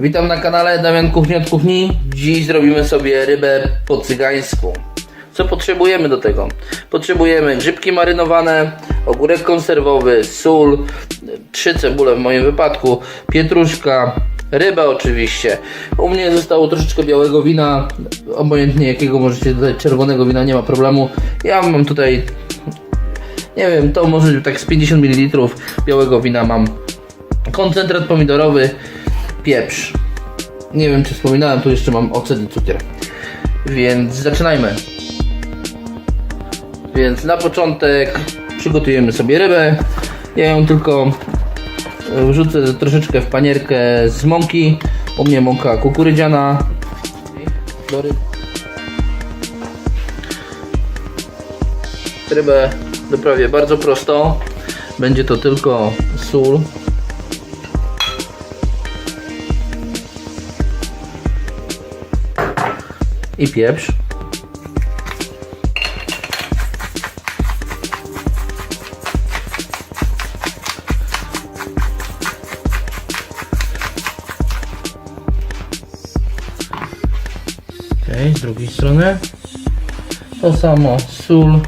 Witam na kanale Damian Kuchnia od Kuchni. Dziś zrobimy sobie rybę po cygańsku. Co potrzebujemy do tego? Potrzebujemy grzybki marynowane, ogórek konserwowy, sól, trzy cebule w moim wypadku, pietruszka, rybę oczywiście. U mnie zostało troszeczkę białego wina, obojętnie jakiego możecie dodać, czerwonego wina nie ma problemu. Ja mam tutaj, nie wiem, to może tak z 50 ml białego wina mam. Koncentrat pomidorowy, pieprz. Nie wiem czy wspominałem, tu jeszcze mam ocet i cukier. Więc zaczynajmy. Więc na początek przygotujemy sobie rybę. Ja ją tylko e, wrzucę troszeczkę w panierkę z mąki. U mnie mąka kukurydziana. Do ryb. Rybę doprawię bardzo prosto. Będzie to tylko sól. I pieprz. Okej, z drugiej strony. To samo sól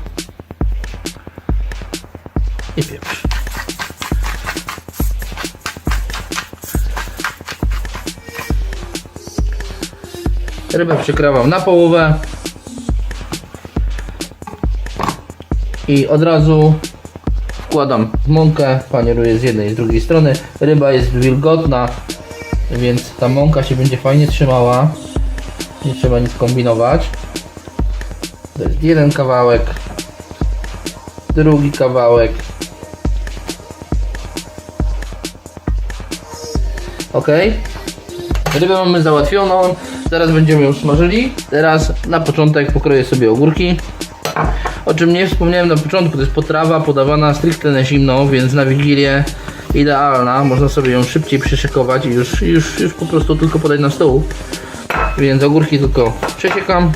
Rybę przykrawam na połowę. I od razu wkładam mąkę, panieruję z jednej i z drugiej strony. Ryba jest wilgotna, więc ta mąka się będzie fajnie trzymała. Nie trzeba nic kombinować. To jest jeden kawałek, drugi kawałek. Ok. Rybę mamy załatwioną. Zaraz będziemy ją smażyli. Teraz na początek pokroję sobie ogórki. O czym nie wspomniałem na początku, to jest potrawa podawana stricte na zimno, więc na wigilię idealna. Można sobie ją szybciej przyszykować i już, już, już po prostu tylko podać na stół. Więc ogórki tylko przesiekam.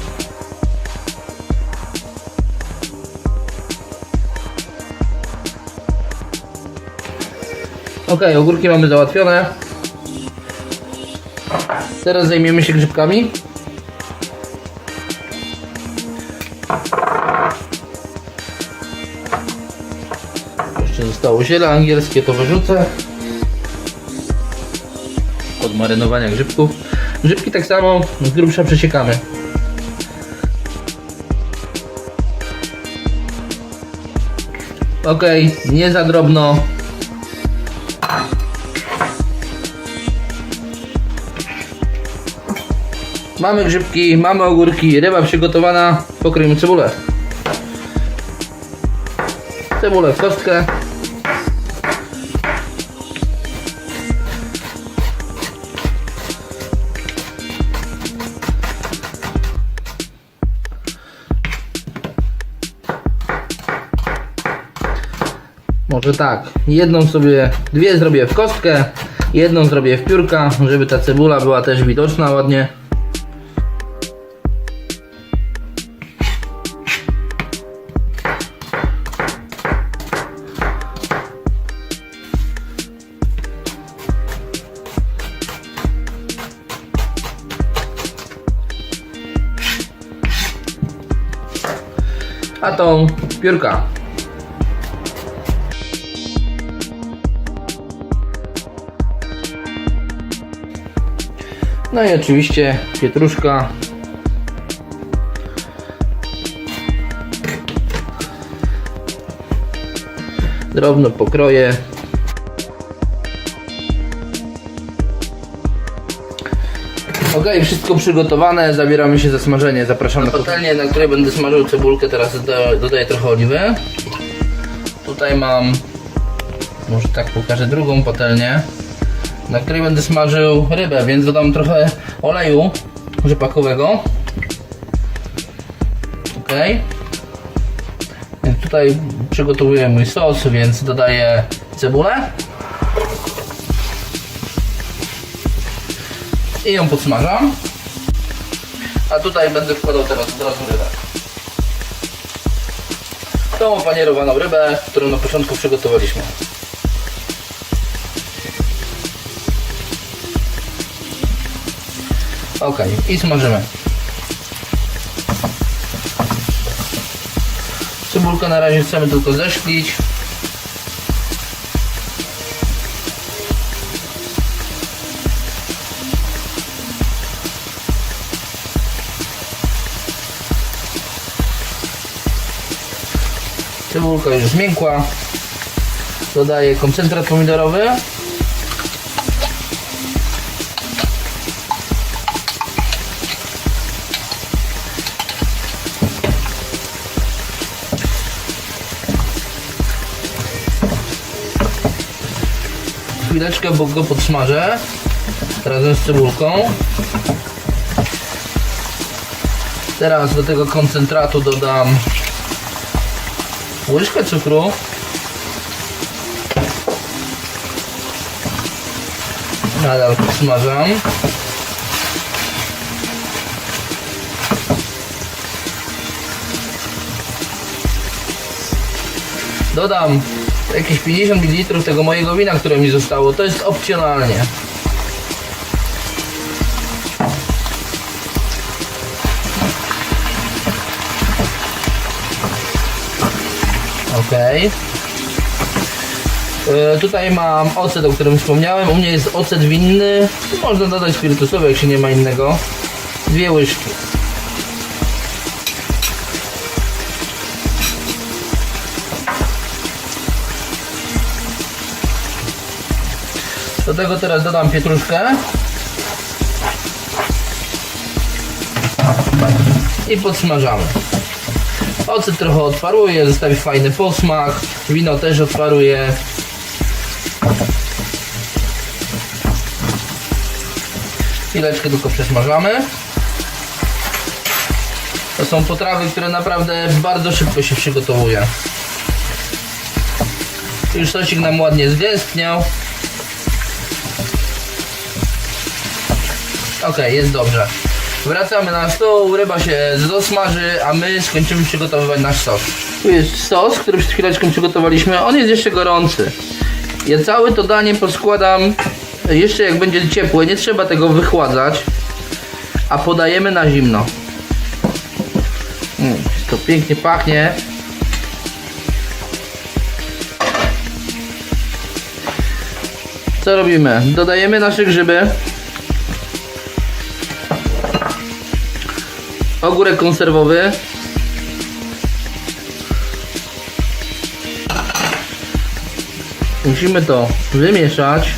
Ok, ogórki mamy załatwione. Teraz zajmiemy się grzybkami. Jeszcze zostało ziele angielskie, to wyrzucę. Od marynowania grzybków. Grzybki tak samo z grubsza przesiekamy. Ok, nie za drobno. Mamy grzybki, mamy ogórki, ryba przygotowana. Pokryjmy cebulę. Cebulę w kostkę. Może tak, jedną sobie, dwie zrobię w kostkę, jedną zrobię w piórka, żeby ta cebula była też widoczna ładnie. A tą piórka. No i oczywiście pietruszka. Drobno pokroję. Ok, wszystko przygotowane, zabieramy się za smażenie. Zapraszam na patelnię, na której będę smażył cebulkę. Teraz dodaję, trochę oliwy. Tutaj mam, może tak pokażę drugą patelnię na której będę smażył rybę, więc dodam trochę oleju rzepakowego. Ok. Więc tutaj przygotowuję mój sos, więc dodaję cebulę. I ją podsmażam. A tutaj będę wkładał teraz od razu rybę. Tą opanierowaną rybę, którą na początku przygotowaliśmy. Ok, i smażymy. Cebulkę na razie chcemy tylko zeszklić. Cebulka już zmiękła. Dodaję koncentrat pomidorowy. Chwileczkę, bo go podsmażę razem z cebulką. Teraz do tego koncentratu dodam łyżkę cukru. Nadal podsmażam. Dodam jakieś 50 ml tego mojego wina, które mi zostało. To jest opcjonalnie. Ok. E, Tutaj mam ocet, o którym wspomniałem. U mnie jest ocet winny. Można dodać spirytusowy, jak się nie ma innego. Dwie łyżki. Do tego teraz dodam pietruszkę. I podsmażamy. Ocet trochę odparuje, zostawi fajny posmak. Wino też odparuje. Chwileczkę tylko przesmażamy. To są potrawy, które naprawdę bardzo szybko się przygotowuje. Już sosik nam ładnie zgęstniał. Ok, jest dobrze. Wracamy na stół, ryba się dosmaży, a my skończymy przygotowywać nasz sos. Tu jest sos, który przed chwileczką przygotowaliśmy. On jest jeszcze gorący. Ja całe to danie poskładam jeszcze jak będzie ciepłe. Nie trzeba tego wychładzać. A podajemy na zimno. Mm, to pięknie pachnie. Co robimy? Dodajemy nasze grzyby. Ogórek konserwowy. Musimy to wymieszać.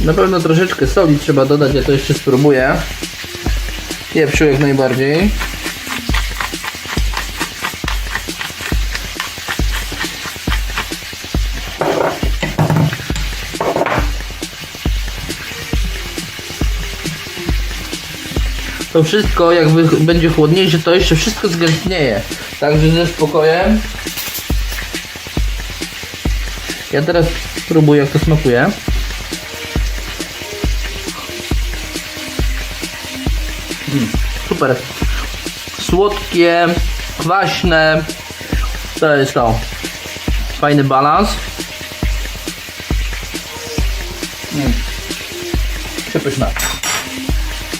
Na pewno troszeczkę soli trzeba dodać, ja to jeszcze spróbuję. Pieprzu jak najbardziej. To wszystko jak wy- będzie chłodniejsze, to jeszcze wszystko zgęstnieje. Także ze spokojem. Ja teraz spróbuję jak to smakuje. Mm, super. Słodkie, kwaśne. To jest to. Fajny balans. Mm. Przepyszne.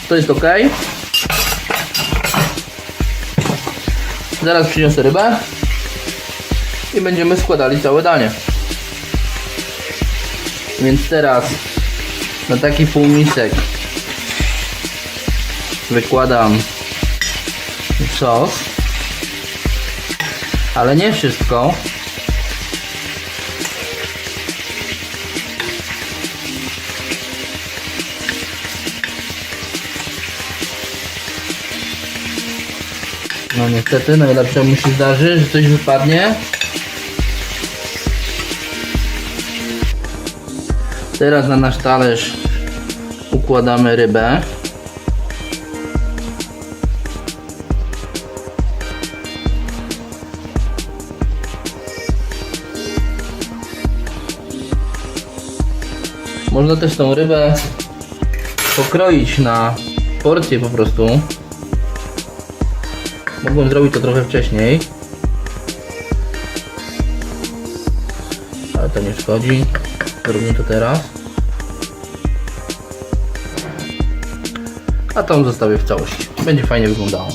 To jest ok. Zaraz przyniosę rybę i będziemy składali całe danie. Więc teraz na taki półmisek wykładam sos, ale nie wszystko. No niestety, najlepszemu się zdarzy, że coś wypadnie. Teraz na nasz talerz układamy rybę. Można też tą rybę pokroić na porcje po prostu. Mogłem zrobić to trochę wcześniej. Ale to nie szkodzi. Zrobimy to teraz. A tą zostawię w całości. Będzie fajnie wyglądało.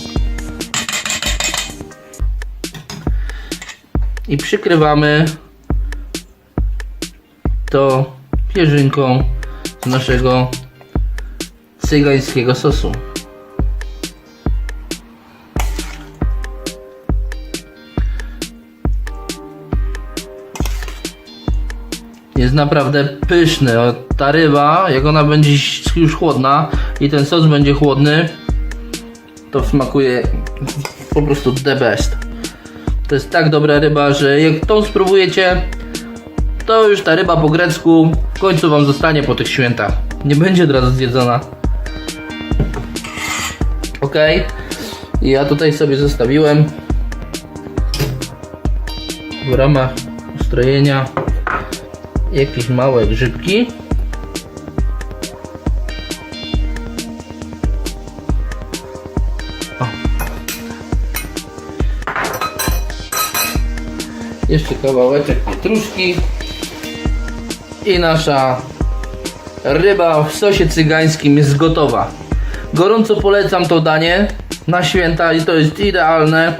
I przykrywamy to pierzynką z naszego cygańskiego sosu. Jest naprawdę pyszny. Ta ryba, jak ona będzie już chłodna i ten sos będzie chłodny, to smakuje po prostu the best. To jest tak dobra ryba, że jak tą spróbujecie, to już ta ryba po grecku w końcu wam zostanie po tych świętach. Nie będzie od razu zjedzona. Ok. Ja tutaj sobie zostawiłem w ramach ustrojenia jakieś małe grzybki. O. Jeszcze kawałeczek pietruszki i nasza ryba w sosie cygańskim jest gotowa. Gorąco polecam to danie na święta i to jest idealne.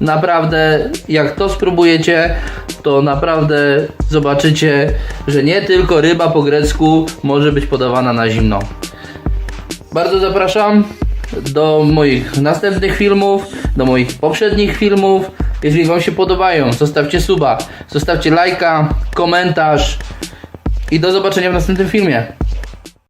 Naprawdę, jak to spróbujecie, to naprawdę zobaczycie, że nie tylko ryba po grecku może być podawana na zimno. Bardzo zapraszam do moich następnych filmów, do moich poprzednich filmów. Jeżeli Wam się podobają, zostawcie suba, zostawcie lajka, komentarz i do zobaczenia w następnym filmie.